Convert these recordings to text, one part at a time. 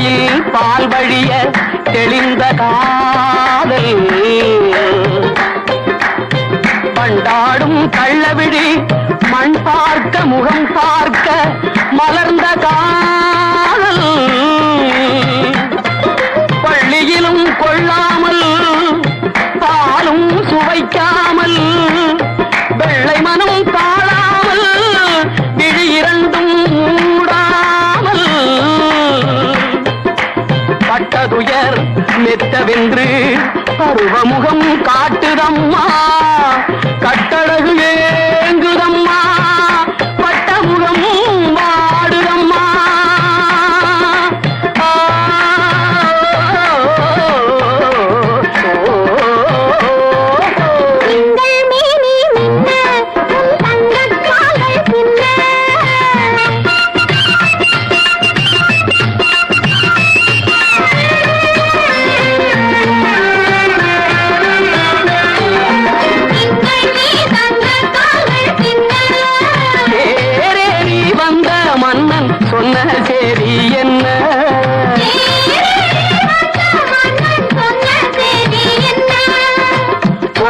வாயில் பால் வழிய தெளிந்த காதல். பண்டாடும் கள்ளவிழி மண் பார்க்க முகம் பார்க்க மலர்ந்த காதல் பருவமுகம் காட்டுதம்மா.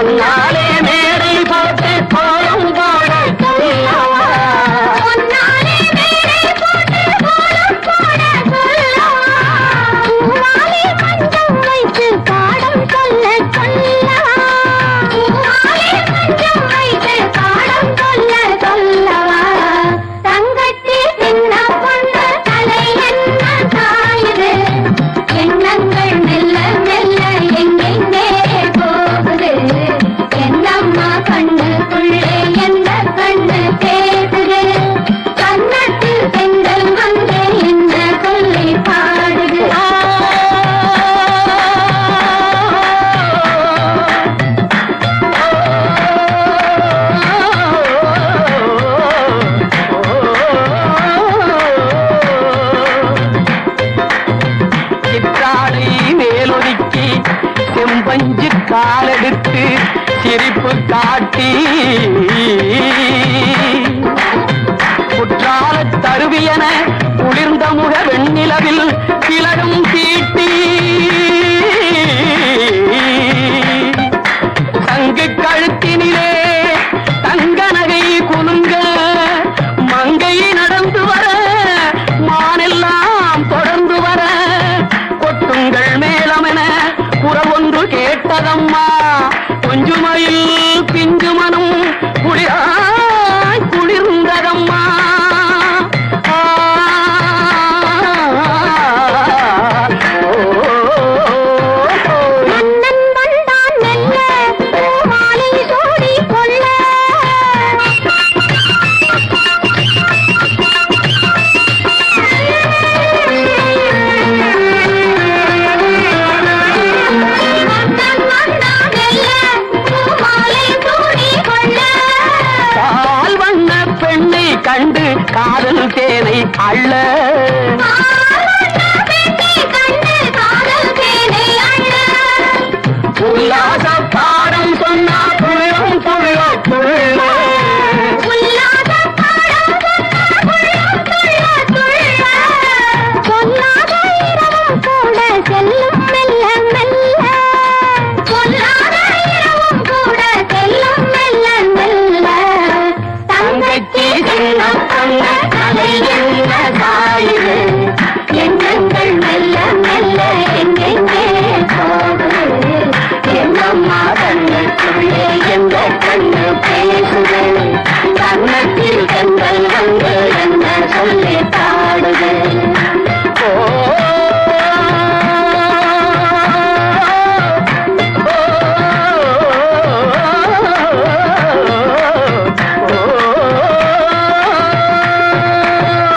உன்னாலே காலெடுத்து சிரிப்பு காட்டி. போதம்மா கொஞ்சுமயில் பிஞ்சு மனம் புரியா காதல் தேனை அள்ள. உல்லாசப்பா மெல்ல மெல்ல எங்கெங்கே போகுது என்னம்மா கண்ணுக்குள்ளே